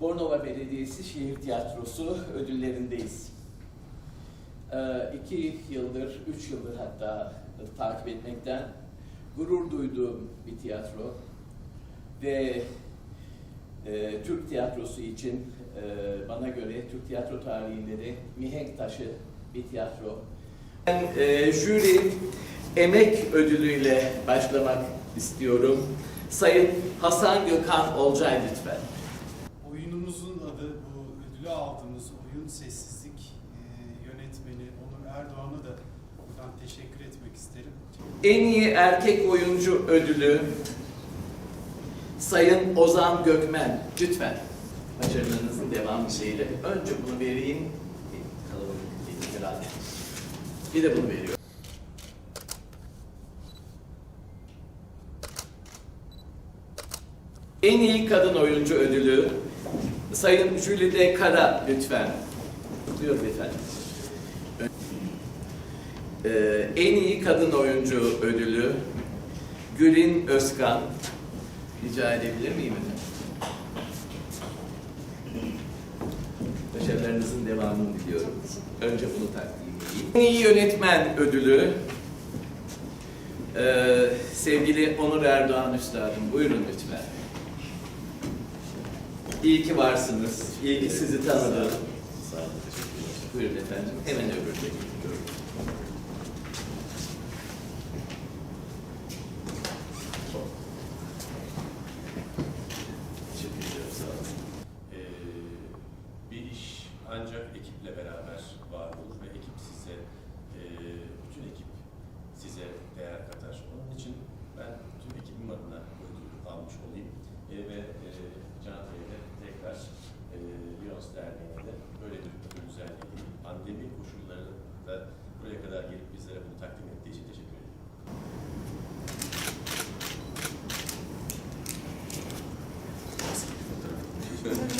Bornova Belediyesi Şehir Tiyatrosu ödüllerindeyiz. Ee, iki yıldır, üç yıldır hatta takip etmekten gurur duyduğum bir tiyatro ve e, Türk tiyatrosu için e, bana göre Türk tiyatro tarihinde de mihenk taşı bir tiyatro. Ben e, jüri emek ödülüyle başlamak istiyorum. Sayın Hasan Gökhan Olcay lütfen. Oyunumuzun adı bu ödülü aldığımız oyun Sessizlik e, yönetmeni Onur Erdoğan'a da buradan teşekkür etmek isterim. En iyi erkek oyuncu ödülü Sayın Ozan Gökmen. Lütfen. Başarılarınızın devamı dileğiyle. Önce bunu vereyim. Kalabalık herhalde. Bir de bunu veriyorum. En iyi kadın oyuncu ödülü Sayın Jülide Kara lütfen. Buyurun efendim. Ee, en iyi kadın oyuncu ödülü Gülin Özkan. Rica edebilir miyim efendim? Başarılarınızın devamını diliyorum. Önce bunu takdim edeyim. En iyi yönetmen ödülü ee, sevgili Onur Erdoğan Üstadım. Buyurun lütfen. İyi ki varsınız. İyi ki sizi tanıdım. Sağ olun, teşekkürler. Buyurun efendim. Hemen öbür gidiyorum. Teşekkür ederim, sağ olun. Ee, bir iş ancak ekiple beraber var olur